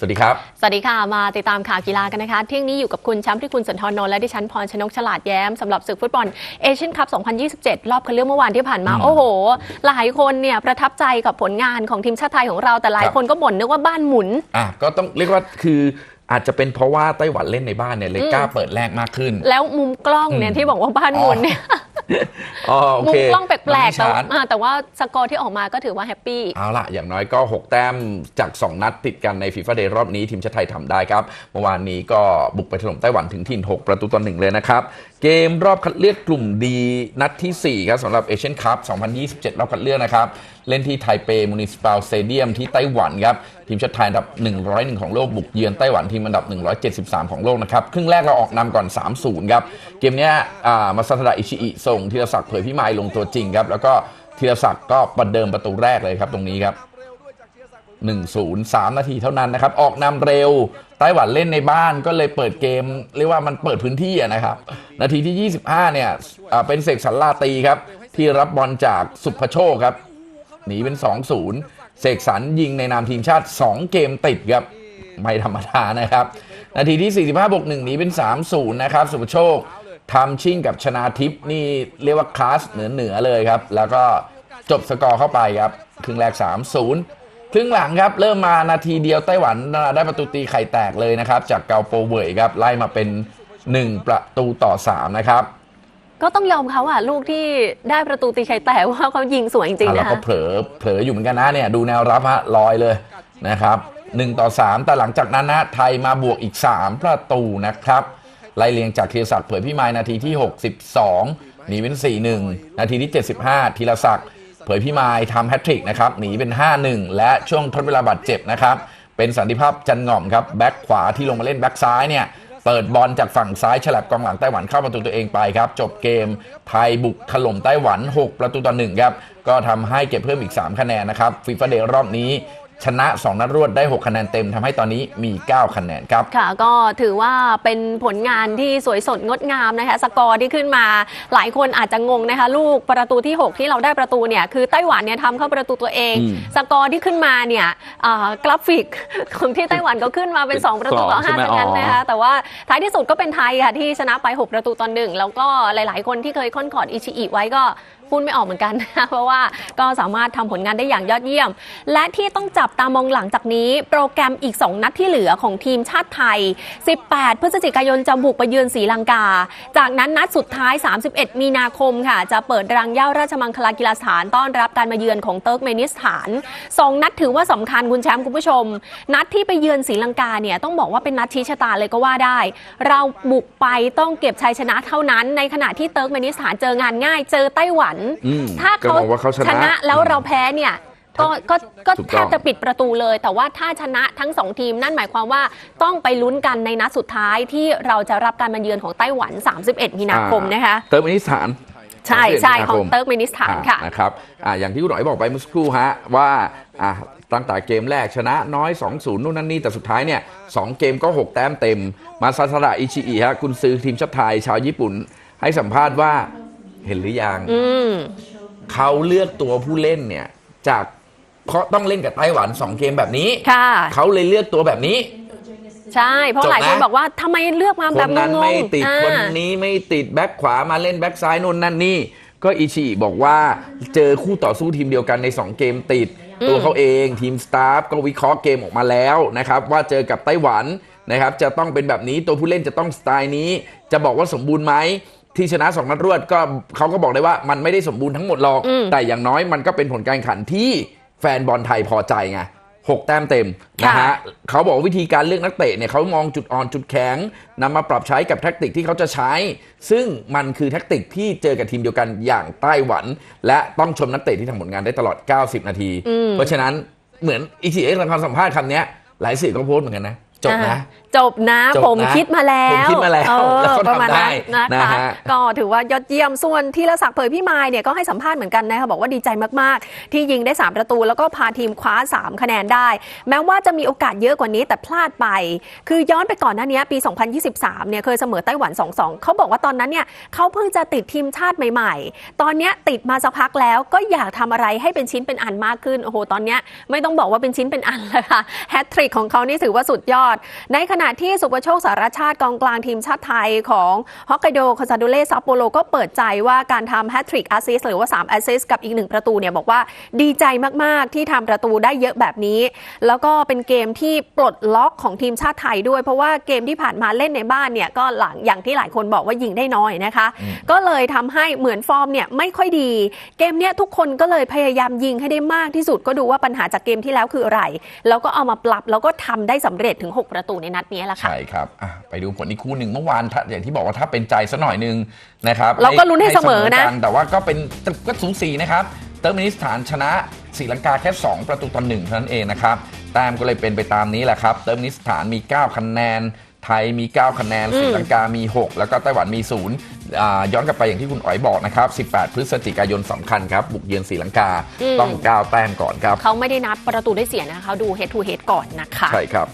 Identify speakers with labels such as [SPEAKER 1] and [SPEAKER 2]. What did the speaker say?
[SPEAKER 1] สวัสดีครับ
[SPEAKER 2] สวัสดีค่ะ มาติดตามข่าวกีฬากันนะคะ เที่ยงนี้อยู่กับคุณแชมป์ที่คุณสุนทรนนท์และดิฉันพรชนกฉลาดแย้มสำหรับศึกฟุตบอลเอเชียนคัพ 2027 รอบคัดเลือกเมื่อวานที่ผ่านมา
[SPEAKER 1] อืม
[SPEAKER 2] โอ้โห หลายคนเนี่ยประทับใจกับผลงานของทีมชาติไทยของเราแต่หลาย
[SPEAKER 1] ครับ
[SPEAKER 2] คนก็บ่นนึกว่าบ้านหมุน
[SPEAKER 1] อะก็ต้องเรียกว่าคืออาจจะเป็นเพราะว่าไต้หวันเล่นในบ้านเนี่ยเลย
[SPEAKER 2] อืม
[SPEAKER 1] กล้าเปิดแรกมากขึ้น
[SPEAKER 2] แล้วมุมกล้องเนี่ย
[SPEAKER 1] อืม
[SPEAKER 2] ที่บอกว่าบ้านหมุนเนี่ย
[SPEAKER 1] อ๋อโอ
[SPEAKER 2] มุ
[SPEAKER 1] เค
[SPEAKER 2] มกล้องแปลกๆ
[SPEAKER 1] มันไม่
[SPEAKER 2] แต่
[SPEAKER 1] ชั
[SPEAKER 2] ว่า
[SPEAKER 1] ด
[SPEAKER 2] อ่าแต่ว่าสกอร์ที่ออกมาก็ถือว่าแฮปปี้
[SPEAKER 1] เอาล่ะ อย่างน้อยก็ 6 แต้มจาก 2 นัดติดกันในฟีฟ่าเดย์รอบนี้ทีมชาติไทยทำได้ครับ เมื่อวานนี้ก็บุกไปถล่มไต้หวันถึงถิ่น6ประตูต่อหนึ่งเลยนะครับ เกมรอบคัดเลือกกลุ่มดีนัดทีสี่4 ครับสำหรับเอเชียนคัพ2027 รอบคัดเลือกนะครับ เล่นที่ไทเปมูนิสปาลสเตเดียมที่ไต้หวันครับทีมชาติไทยอันดับ 101 ของโลกบุกเยือนไต้หวันทีมอันดับ 173 ของโลกนะครับครึ่งแรกเราออกนำก่อน 3-0 ครับ เกมนี้มาซาทดะอิชิอิส่งธีรศักดิ์เผยพิมายลงตัวจริงครับ แล้วก็ธีรศักดิ์ก็ประเดิมประตูแรกเลยครับตรงนี้ครับ 1-0 3 นาทีเท่านั้นนะครับ ออกนำเร็วไต้หวันเล่นในบ้านก็เลยเปิดเกม เรียกว่ามันเปิดพื้นที่นะครับ นาทีที่ 25 เนี่ยเป็นเสกสรรลาตีครับที่รับบอลจากสุภโชคครับ หนีเป็น 2-0 เสกสรรยิงในนามทีมชาติ 2 เกมติดครับ ไม่ธรรมดานะครับ นาทีที่ 45บวก1หนีเป็น 3-0 นะครับ สุภโชคทำชิ่งกับชนาทิพย์นี่เรียกว่าคลาสเหนือๆเลยครับ แล้วก็จบสกอร์เข้าไปครับ ครึ่งแรก 3-0 ครึ่งหลังครับ เริ่มมานาทีเดียวไต้หวันได้ประตูตีไข่แตกเลยนะครับ จากเกาโปเวยครับไล่มาเป็น 1 ประตูต่อ 3 นะครับ
[SPEAKER 2] ก็ต้องยอมเขาอะลูกที่ได้ประตูตีไข่แตกว่าเขายิงสวยจริงๆนะ
[SPEAKER 1] แล้ว
[SPEAKER 2] คะ
[SPEAKER 1] ก็เผลอเผลออยู่เหมือนกันนะเนี่ยดูแนวรับฮะลอยเลยนะครับ1ต่อ 3 แต่หลังจากนั้นนะไทยมาบวกอีก 3 ประตูนะครับไล่เลียงจากธีรศักดิ์เผยพิมายนาทีที่ 62 หนีเป็น 4-1 นาทีที่ 75ธีรศักดิ์เผยพิมายทำแฮตทริกนะครับหนีเป็น 5-1 และช่วงทดเวลาบาดเจ็บนะครับเป็นสันติภาพจันง่อมครับแบ็คขวาที่ลงมาเล่นแบ็คซ้ายเนี่ย เปิดบอลจากฝั่งซ้ายฉลับกองหลังไต้หวันเข้าประตูตัวเองไปครับ จบเกมไทยบุกถล่มไต้หวัน 6 ประตูต่อหนึ่งครับ ก็ทำให้เก็บเพิ่มอีก 3 คะแนนนะครับฟีฟ่าเดย์รอบนี้ ชนะ 2 นัดรวดได้ 6 คะแนนเต็มทำให้ตอนนี้มี 9 คะแนนครับ
[SPEAKER 2] ค่ะ ก็ถือว่าเป็นผลงานที่สวยสดงดงามนะคะ สกอร์ที่ขึ้นมา หลายคนอาจจะงงนะคะ ลูกประตูที่ 6 ที่เราได้ประตูเนี่ย คือไต้หวันเนี่ยทำเข้าประตูตัวเอง
[SPEAKER 1] อืม
[SPEAKER 2] สกอร์ที่ขึ้นมาเนี่ยอ่ากราฟิกของที่ไต้หวันก็ขึ้นมาเป็น 2 ประตูต่อ
[SPEAKER 1] ใช่ไหม
[SPEAKER 2] 5ดังนั้น
[SPEAKER 1] อ๋อ
[SPEAKER 2] นะคะ แต่ว่าท้ายที่สุดก็เป็นไทยค่ะที่ชนะไป 6 ประตูต่อหนึ่งแล้วก็หลาย ๆ คนที่เคยค่อนขอดอิชิอิไว้ก็ พูดไม่ออกเหมือนกันนะเพราะว่าก็สามารถทำผลงานได้อย่างยอดเยี่ยม และที่ต้องจับตามองหลังจากนี้ โปรแกรมอีก 2 นัดที่เหลือของทีมชาติไทย 18 พฤศจิกายนจะบุกไปเยือนศรีลังกา จากนั้นนัดสุดท้าย 31 มีนาคมค่ะ จะเปิดรังเย้าราชมังคลากีฬาสถานต้อนรับการมาเยือนของเติร์กเมนิสถาน 2 นัดถือว่าสำคัญคุณแชมป์คุณผู้ชม นัดที่ไปเยือนศรีลังกาเนี่ยต้องบอกว่าเป็นนัดชี้ชะตาเลยก็ว่าได้ เราบุกไปต้องเก็บชัยชนะเท่านั้น ในขณะที่เติร์กเมนิสถานเจองานง่าย เจอไต้หวัน
[SPEAKER 1] อืม
[SPEAKER 2] ถ้า
[SPEAKER 1] ก็
[SPEAKER 2] เขา
[SPEAKER 1] มองว่าเขาชนะ
[SPEAKER 2] แล้วเราแพ้เนี่ยก็ก็ก็
[SPEAKER 1] ถูก
[SPEAKER 2] แท
[SPEAKER 1] ต้อง
[SPEAKER 2] บจะปิดประตูเลย แต่ว่าถ้าชนะทั้งสองทีมนั่นหมายความว่าต้องไปลุ้นกันในนัดสุดท้ายที่เราจะรับการมาเยือนของไต้หวัน 31 มีนาคมนะคะ
[SPEAKER 1] เติมอนิสถาน
[SPEAKER 2] ใช่ใช่
[SPEAKER 1] 31
[SPEAKER 2] ของเติร์กเมนิสถานค่ะ
[SPEAKER 1] อ่นะครับอ่าอย่างที่คุณหน่อยบอกไปเมื่อสักครู่ฮะว่าอ่าตั้งแต่เกมแรกชนะน้อย 2-0 นู่นนั่นนี่ แต่สุดท้ายเนี่ยสองเกมก็ 6 แต้มเต็ม มาซาสระอิชิอิฮะคุณซื้อทีมชาติไทยชาวญี่ปุ่น ให้สัมภาษณ์ว่า เห็นหรือยัง
[SPEAKER 2] อืม
[SPEAKER 1] เขาเลือกตัวผู้เล่นเนี่ย จากเพราะต้องเล่นกับไต้หวัน2เกมแบบนี้
[SPEAKER 2] ค่ะ
[SPEAKER 1] เขาเลยเลือกตัวแบบนี้
[SPEAKER 2] ใช่ เพราะ
[SPEAKER 1] จบนะ
[SPEAKER 2] หลายคนบอกว่าทำไมเลือกมา
[SPEAKER 1] ค
[SPEAKER 2] แบ
[SPEAKER 1] น
[SPEAKER 2] บง
[SPEAKER 1] นั้น
[SPEAKER 2] ง
[SPEAKER 1] ไม่
[SPEAKER 2] ๆ
[SPEAKER 1] ติด
[SPEAKER 2] อ่า
[SPEAKER 1] คนนี้ไม่ติดแบ็คขวามาเล่นแบ็คซ้ายนู่นนั่นนี่ ก็อิชิบอกว่าเจอคู่ต่อสู้ทีมเดียวกันใน 2 เกมติด ตัวเขาเองทีมสตาฟก็วิเคราะห์เกมออกมาแล้วนะครับ ว่าเจอกับไต้หวันนะครับ จะต้องเป็นแบบนี้ตัวผู้เล่นจะต้องสไตล์นี้ จะบอกว่าสมบูรณ์ไหม ที่ชนะสองนัดรวดก็เขาก็บอกได้ว่ามันไม่ได้สมบูรณ์ทั้งหมดหรอก
[SPEAKER 2] อืม
[SPEAKER 1] แต่อย่างน้อยมันก็เป็นผลการแข่งขันที่แฟนบอลไทยพอใจไงหกแต้มเต็มนะฮะเขาบอกว่าวิธีการเลือกนักเตะเนี่ยเขามองจุดอ่อนจุดแข็งนำมาปรับใช้กับแท็กติกที่เขาจะใช้ ซึ่งมันคือแท็กติกที่เจอกับทีมเดียวกันอย่างไต้หวัน และต้องชมนักเตะที่ทำผลงานได้ตลอด 90 นาที เพราะฉะนั้นเหมือนอีทีเอ็กซ์ความสัมภาษณ์คำเนี้ยหลายสื่อก็โพสต์เหมือนกันนะ จบนะ
[SPEAKER 2] อ่าจบนะ
[SPEAKER 1] จบนะ
[SPEAKER 2] ผมคิดมาแล้ว
[SPEAKER 1] ผมคิดมาแล้ว
[SPEAKER 2] เออ
[SPEAKER 1] แล้วก็
[SPEAKER 2] ประมาณ
[SPEAKER 1] ทำได้
[SPEAKER 2] นั้นนะ
[SPEAKER 1] นะคะฮะ
[SPEAKER 2] ก็ถือว่ายอดเยี่ยมส่วนที่ละศักดิ์เผยพี่มายเนี่ยก็ให้สัมภาษณ์เหมือนกันนะคะบอกว่าดีใจมากๆ ที่ยิงได้ 3 ประตู แล้วก็พาทีมคว้า 3 คะแนนได้ แม้ว่าจะมีโอกาสเยอะกว่านี้แต่พลาดไป คือย้อนไปก่อนหน้านี้ปี 2023 เนี่ยเคยเสมอไต้หวัน 2-2 เขาบอกว่าตอนนั้นเนี่ยเขาเพิ่งจะติดทีมชาติใหม่ ๆ ตอนเนี้ยติดมาสักพักแล้วก็อยากทำอะไรให้เป็นชิ้นเป็นอันมากขึ้นโอ้โหตอนเนี้ยไม่ต้องบอกว่าเป็นชิ้นเป็นอันเลยค่ะแฮตทริกของเขานี่ถือว่าสุดยอดในขณะที่สุประโชคสารชาติกองกลางทีมชาติไทยของฮอกไกโดคาซาโดเล่ซัปโปโรก็เปิดใจว่าการทำแฮตทริกแอสซิสหรือว่า 3 แอสซิสกับอีกหนึ่งประตูเนี่ยบอกว่าดีใจมาก ๆ ที่ทำประตูได้เยอะแบบนี้ แล้วก็เป็นเกมที่ปลดล็อกของทีมชาติไทยด้วย เพราะว่าเกมที่ผ่านมาเล่นในบ้านเนี่ยก็หลังอย่างที่หลายคนบอกว่ายิงได้น้อยนะคะ ก็เลยทำให้เหมือนฟอร์มเนี่ยไม่ค่อยดี เกมเนี้ยทุกคนก็เลยพยายามยิงให้ได้มากที่สุดก็ดูว่าปัญหาจากเกมที่แล้วคืออะไรแล้วก็เอามาปรับแล้วก็ทำได้สำเร็จถึง6 ประตูในนัดนี้แหละค่ะ
[SPEAKER 1] ใช่ครับอะไปดูผลอีกคู่หนึ่งเมื่อวานถ้าอย่างที่บอกว่าถ้าเป็นใจสักหน่อยหนึงนะครับ
[SPEAKER 2] เราก็ลุ้นให้เสมอนะ
[SPEAKER 1] กัแต่ว่าก็เป็นก็สูสีนะครับเติร์กมินิสถานชนะศรีลังกาแค่ 2 ประตูต่อหนึ่งเท่านั้นเองนะครับแต้มก็เลยเป็นไปตามนี้แหละครับ เติร์กมินิสถานมี 9 คะแนนไทยมี 9 คะแนนศรีลังกามี 6 แล้วก็ไต้หวันมี0อ่าย้อนกลับไปอย่างที่คุณอ๋อยบอกนะครับ 18 พฤศจิกายนสำคัญครับ บุกเยือนศรีลังกา
[SPEAKER 2] อืม
[SPEAKER 1] ต้อง 9 แต้มก่อนครับ
[SPEAKER 2] เขาไม่ได้นับประตูได้เสียนะคะเขาดู head to head ก่อนนะคะ
[SPEAKER 1] ใช่ครับ